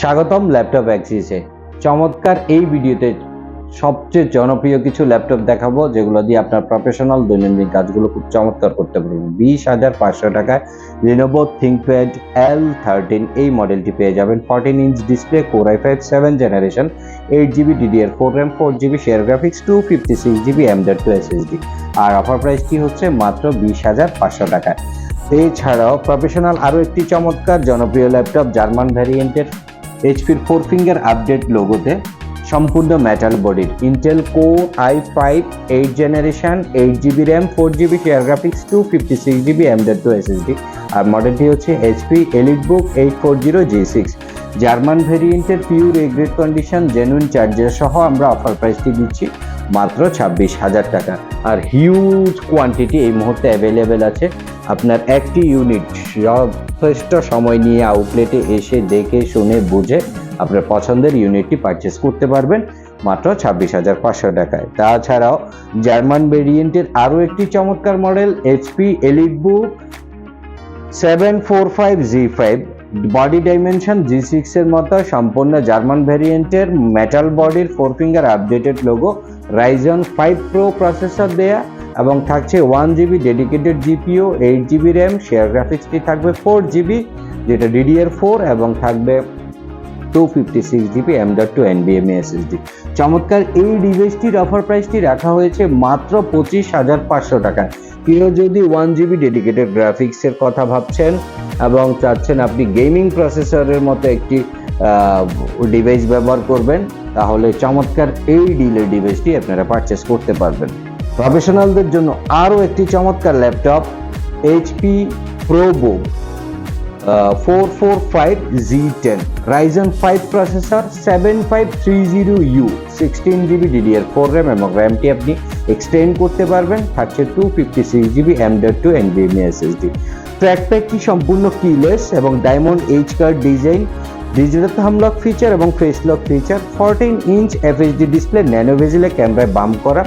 স্বাগতম ল্যাপটপ অ্যাক্সিসে। চমৎকার এই ভিডিওতে সবচেয়ে জনপ্রিয় কিছু ল্যাপটপ দেখাবো, যেগুলো দিয়ে আপনার প্রফেশনাল দৈনন্দিন কাজগুলো খুব চমৎকার করতে পারবেন। বিশ হাজার পাঁচশো টাকায় লিনোভো থিঙ্কপ্যাড এল থার্টিন এই মডেলটি পেয়ে যাবেন। Fourteen inch display core i five seven generation eight GB DDR four RAM four GB share graphics two fifty six GB M dot two SSD R offer প্রাইসটি হচ্ছে মাত্র বিশ হাজার পাঁচশো টাকায়। এছাড়াও প্রফেশনাল আরও একটি চমৎকার জনপ্রিয় ল্যাপটপ জার্মান ভ্যারিয়েন্টের এইচপির ফোর ফিঙ্গার আপডেট লোগোতে সম্পূর্ণ মেটাল বডির Intel core i five eight generation eight GB RAM four GB share graphics two fifty six GB M dot two SSD আর মডেলটি হচ্ছে HP EliteBook eight four zero G six German ভেরিয়েন্টের pure A grade condition genuine charger সহ আমরা offer প্রাইসটি দিচ্ছি মাত্র ছাব্বিশ হাজার টাকা। আর হিউজ কোয়ান্টিটি এই মুহূর্তে অ্যাভেলেবেল আছে। আপনার একটি ইউনিট যথেষ্ট সময় নিয়ে আউটলেটে এসে দেখে, শুনে, বুঝে আপনার পছন্দের ইউনিটটি পারচেস করতে পারবেন মাত্র ছাব্বিশ হাজার পাঁচশো টাকায়। তাছাড়াও জার্মান ভেরিয়েন্টের আরও একটি চমৎকার model HP EliteBook seven four five G five body dimension G সিক্সের মতো সম্পূর্ণ জার্মান ভ্যারিয়েন্টের মেটাল বডির four finger updated logo Ryzen five pro processor দেয়া এবং থাকছে one GB dedicated GPU eight GB RAM share গ্রাফিক্সটি থাকবে ফোর জিবি যেটা ডিডিআর ফোর এবং থাকবে two fifty six GB M dot two এনবিএমএ SSD চমৎকার, এই ডিভাইসটির অফার প্রাইসটি রাখা হয়েছে মাত্র পঁচিশ হাজার পাঁচশো টাকায় কেউ যদি ওয়ান জিবি ডেডিকেটেড গ্রাফিক্সের কথা ভাবছেন এবং চাচ্ছেন আপনি গেমিং প্রসেসরের মতো একটি ডিভাইস ব্যবহার করবেন, তাহলে চমৎকার, এই ডিলের ডিভাইসটি আপনারা পারচেস করতে পারবেন। প্রফেশনালদের জন্য আরও একটি চমৎকার laptop HP ProBook four four five G ten Ryzen five processor seven five three zero U sixteen GB DDR four RAM এবং র্যামটি আপনি এক্সটেন্ড করতে পারবেন, থাকছে two fifty six GB M dot two এনবিএমএ SSD ট্র্যাকপ্যাডটি সম্পূর্ণ কিলেস এবং diamond H card design digital thumb lock feature এবং face lock feature fourteen inch FHD display nano ভেজিলে ক্যামেরায় বাম করা।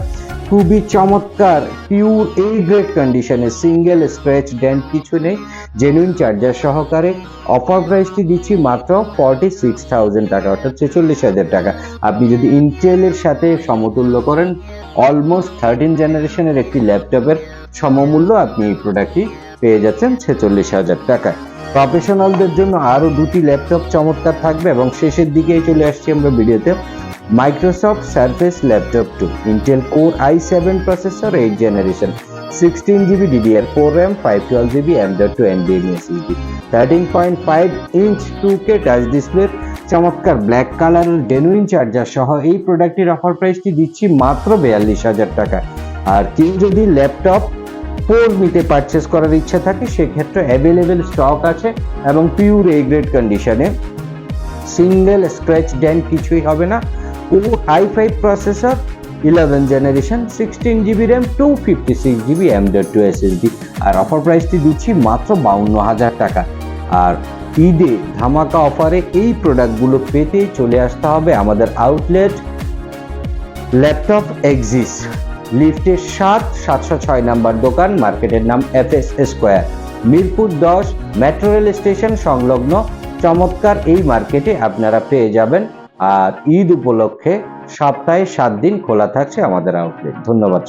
খুবই চমৎকার পিওর এই গ্রেড কন্ডিশনে সিঙ্গেল স্ক্র্যাচ ড্যান্ট কিছু নেই জেনুইন চার্জার সহকারে অফার প্রাইসটি দিচ্ছি মাত্র ফর্টি সিক্স থাউজেন্ড টাকা, অর্থাৎ ছেচল্লিশ হাজার টাকা। আপনি যদি ইন্টেলের সাথে সমতুল্য করেন অলমোস্ট থার্টিন জেনারেশনের একটি ল্যাপটপের সমমূল্য আপনি এই প্রোডাক্টটি পেয়ে যাচ্ছেন ছেচল্লিশ হাজার টাকায়। প্রফেশনালদের জন্য আরও দুটি ল্যাপটপ চমৎকার থাকবে এবং শেষের দিকেই চলে আসছি আমরা ভিডিওতে eight generation sixteen GB DDR four RAM five twelve GB M dot two এনবিএম SSD thirteen point five inch two K touch ডিসপ্লের চমৎকার ব্ল্যাক কালারের ডেনুইন চার্জার সহ এই প্রোডাক্টটির অফার প্রাইসটি দিচ্ছি মাত্র বিয়াল্লিশ হাজার টাকা। আর কেউ যদি ল্যাপটপ ফোর নিতে পারচেস করার ইচ্ছা থাকে, সেক্ষেত্রে অ্যাভেলেবেল স্টক আছে এবং পিওর এ গ্রেড কন্ডিশনে সিঙ্গেল স্ক্র্যাচ ড্যান কিছুই হবে না। ও i five processor eleven generation sixteen GB RAM two fifty six GB M two SSD R offer প্রাইসটি দিচ্ছি মাত্র বাউন্ন হাজার টাকা। আর ঈদে ধামাকা অফারে এই প্রোডাক্টগুলো পেতে চলে আসতে হবে আমাদের আউটলেট ল্যাপটপ এক্সিস লিফটের সাত, সাতশো ছয় নাম্বার দোকান মার্কেটের নাম এফ এস স্কোয়ার মিরপুর দশ মেট্রো রেল স্টেশন সংলগ্ন। চমৎকার এই মার্কেটে আপনারা পেয়ে যাবেন আর ঈদ উপলক্ষে সপ্তাহে সাত দিন খোলা থাকছে আমাদের আউটলেট ধন্যবাদ